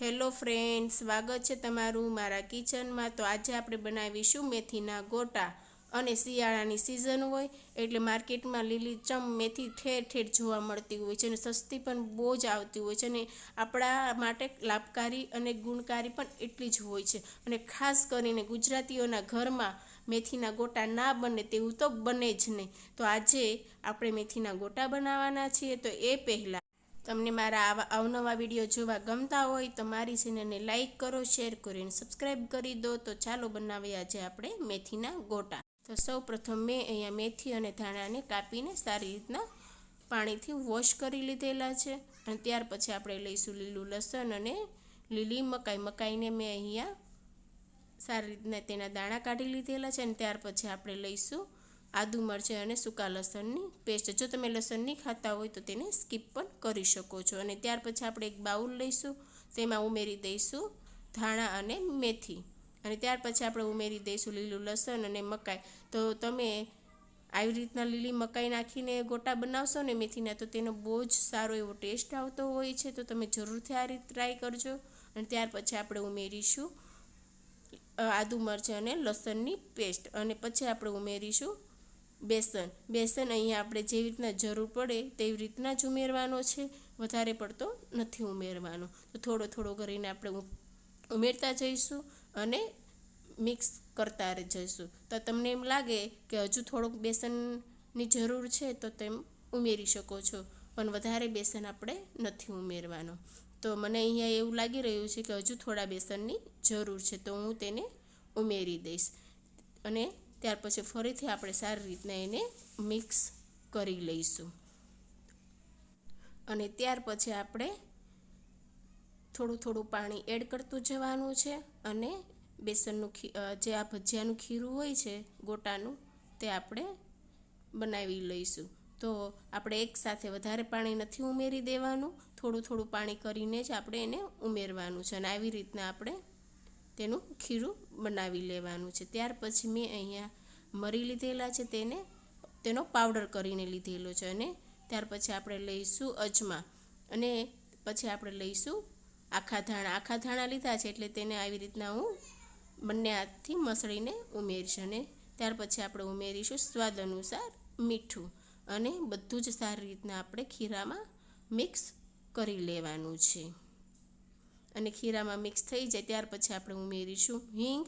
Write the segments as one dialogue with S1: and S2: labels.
S1: Hello friend સ્વાગત છે તમારું મારા કિચનમાં. તો આજે આપણે બનાવીશું મેથીના ગોટા અને શિયાળાની સિઝન હોય એટલે માર્કેટમાં લીલી ચમ મેથી ઠેર ઠેર જોવા મળતી હોય છે અને સસ્તી પણ બહુ જ આવતી હોય છે અને આપણા માટે લાભકારી અને ગુણકારી પણ એટલી જ હોય છે. અને ખાસ કરીને ગુજરાતીઓના ઘરમાં મેથીના ગોટા ના બને તેવું તો બને જ નહીં. તો આજે આપણે મેથીના ગોટા બનાવવાના છીએ. તો એ પહેલાં તમને મારા આવા અવનવા વીડિયો જોવા ગમતા હોય તો મારી ચેનલને લાઈક કરો શેર કરીને સબસ્ક્રાઈબ કરી દો. તો ચાલો બનાવીએ આજે આપણે મેથીના ગોટા. તો સૌ પ્રથમ મેં અહીંયા મેથી અને ધાણાને કાપીને સારી રીતના પાણીથી વોશ કરી લીધેલા છે. અને ત્યાર પછી આપણે લઈશું લીલું લસણ અને લીલી મકાઈ. મકાઈને મેં અહીંયા સારી રીતના તેના દાણા કાઢી લીધેલા છે. અને ત્યાર પછી આપણે લઈશું આદુ, મરચાં અને સૂકા લસણની પેસ્ટ જો તમે લસણ નહીં ખાતા હોય તો તેને સ્કીપ પણ કરી શકો છો. અને ત્યાર પછી આપણે એક બાઉલ લઈશું, તેમાં ઉમેરી દઈશું ધાણા અને મેથી. અને ત્યાર પછી આપણે ઉમેરી દઈશું લીલું લસણ અને મકાઈ. તો તમે આવી રીતના લીલી મકાઈ નાખીને ગોટા બનાવશો ને મેથીના, તો તેનો બહુ જ સારો એવો ટેસ્ટ આવતો હોય છે. તો તમે જરૂરથી આ રીતે ટ્રાય કરજો. અને ત્યાર પછી આપણે ઉમેરીશું આદુ, મરચાં અને લસણની પેસ્ટ અને પછી આપણે ઉમેરીશું બેસન. બેસન અહીંયા આપણે જેવી રીતના જરૂર પડે તેવી રીતના જ ઉમેરવાનો છે. વધારે પડતો નથી ઉમેરવાનો. તો થોડો થોડો કરીને આપણે ઉમેરતા જઈશું અને મિક્સ કરતા જઈશું. તો તમને એમ લાગે કે હજુ થોડુંક બેસનની જરૂર છે તો તેમ ઉમેરી શકો છો. પણ વધારે બેસન આપણે નથી ઉમેરવાનો. તો મને અહીંયા એવું લાગી રહ્યું છે કે હજુ થોડા બેસનની જરૂર છે તો હું તેને ઉમેરી દઈશ. અને ત્યાર પછી ફરીથી આપણે સારી રીતના એને મિક્સ કરી લઈશું. અને ત્યાર પછી આપણે થોડું થોડું પાણી એડ કરતું જવાનું છે અને બેસનનું જે આ ભજીયાનું ખીરું હોય છે, ગોટાનું, તે આપણે બનાવી લઈશું. તો આપણે એકસાથે વધારે પાણી નથી ઉમેરી દેવાનું, થોડું થોડું પાણી કરીને જ આપણે એને ઉમેરવાનું છે અને આવી રીતના આપણે તેનું ખીરું બનાવી લેવાનું છે. ત્યાર પછી મેં અહીંયા મરી લીધેલા છે તેને, તેનો પાવડર કરીને લીધેલો છે અને ત્યાર પછી આપણે લઈશું અજમા. અને પછી આપણે લઈશું આખા ધાણા. આખા ધાણા લીધા છે એટલે તેને આવી રીતના હું બંને હાથથી મસળીને ઉમેરીશ અને ત્યાર પછી આપણે ઉમેરીશું સ્વાદ અનુસાર મીઠું. અને બધું જ સારી રીતના આપણે ખીરામાં મિક્સ કરી લેવાનું છે. અને ખીરામાં મિક્સ થઈ જાય ત્યાર પછી આપણે ઉમેરીશું હિંગ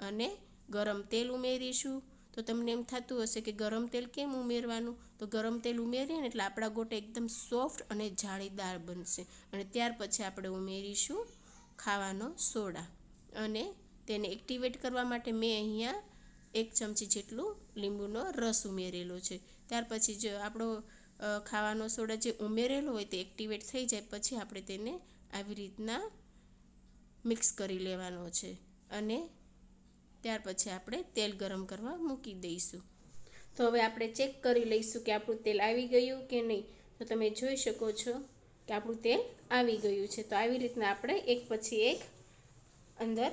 S1: અને ગરમ તેલ ઉમેરીશું. તો તમને એમ થતું હશે કે ગરમ તેલ કેમ ઉમેરવાનું? તો ગરમ તેલ ઉમેરીએ ને એટલે આપણા ગોટા એકદમ સોફ્ટ અને જાળીદાર બનશે. અને ત્યાર પછી આપણે ઉમેરીશું ખાવાનો સોડા. અને તેને એક્ટિવેટ કરવા માટે મેં અહીંયા એક ચમચી જેટલું લીંબુનો રસ ઉમેરેલો છે. ત્યાર પછી જો આપણો ખાવાનો સોડા જે ઉમેરેલો હોય તે એક્ટિવેટ થઈ જાય પછી આપણે તેને આવી રીતના મિક્સ કરી લેવાનો છે. અને ત્યાર પછી આપણે તેલ ગરમ કરવા મૂકી દઈશું. તો હવે આપણે ચેક કરી લઈશું કે આપણું તેલ આવી ગયું કે નહીં. તો તમે જોઈ શકો છો કે આપણું તેલ આવી ગયું છે. તો આવી રીતના આપણે એક પછી એક અંદર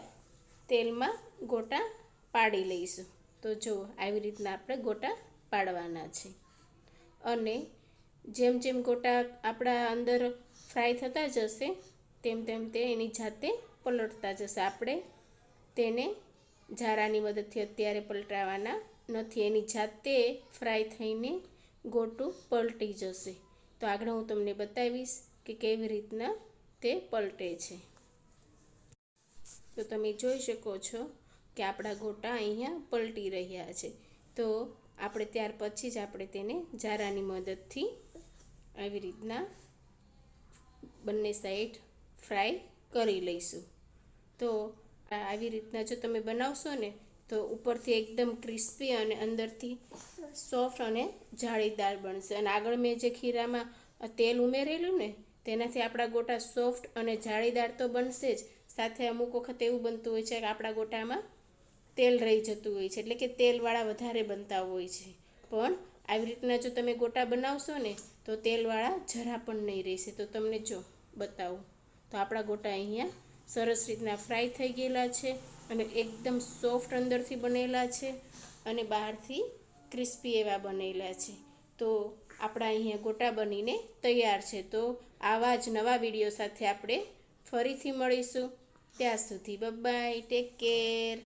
S1: તેલમાં ગોટા પાડી લઈશું. તો જો આવી રીતના આપણે ગોટા પાડવાના છે. અને જેમ જેમ ગોટા આપણા અંદર ફ્રાય થતા જશે, તેમ તેમ તે એની જાતે પલટતા જશે. આપણે તેને ઝારાની મદદથી અત્યારે પલટાવાના નથી. એની જાતે ફ્રાય થઈને ગોટું પલટી જશે. તો આગળ હું તમને બતાવીશ કે કેવી રીતના તે પલટે છે. તો તમે જોઈ શકો છો કે આપણા ગોટા અહીંયા પલટી રહ્યા છે. તો આપણે ત્યાર પછી જ આપણે તેને ઝારાની મદદથી આવી રીતના બંને સાઈડ ફ્રાય કરી લઈશું. તો આવી રીતના જો તમે બનાવશો ને, તો ઉપરથી એકદમ ક્રિસ્પી અને અંદરથી સોફ્ટ અને જાળીદાર બનશે. અને આગળ મેં જે ખીરામાં તેલ ઉમેરેલું ને, તેનાથી આપણા ગોટા સોફ્ટ અને જાળીદાર તો બનશે જ. સાથે અમુક વખત એવું બનતું હોય છે કે આપણા ગોટામાં તેલ રહી જતું હોય છે, એટલે કે તેલવાળા વધારે બનતા હોય છે. પણ આવી રીતના જો તમે ગોટા બનાવશો ને, તો તેલવાળા જરા પણ નહીં રહેશે. તો તમને જો બતાવું. તો આપણા ગોટા અહીંયા સરસ રીતના ફ્રાય થઈ ગયેલા છે અને એકદમ સોફ્ટ અંદરથી બનેલા છે અને બહારથી ક્રિસ્પી એવા બનેલા છે. તો આપણા અહીંયા ગોટા બનીને તૈયાર છે. તો આવા જ નવા વીડિયો સાથે આપણે ફરીથી મળીશું. ત્યાં સુધી બબાય ટેક કેર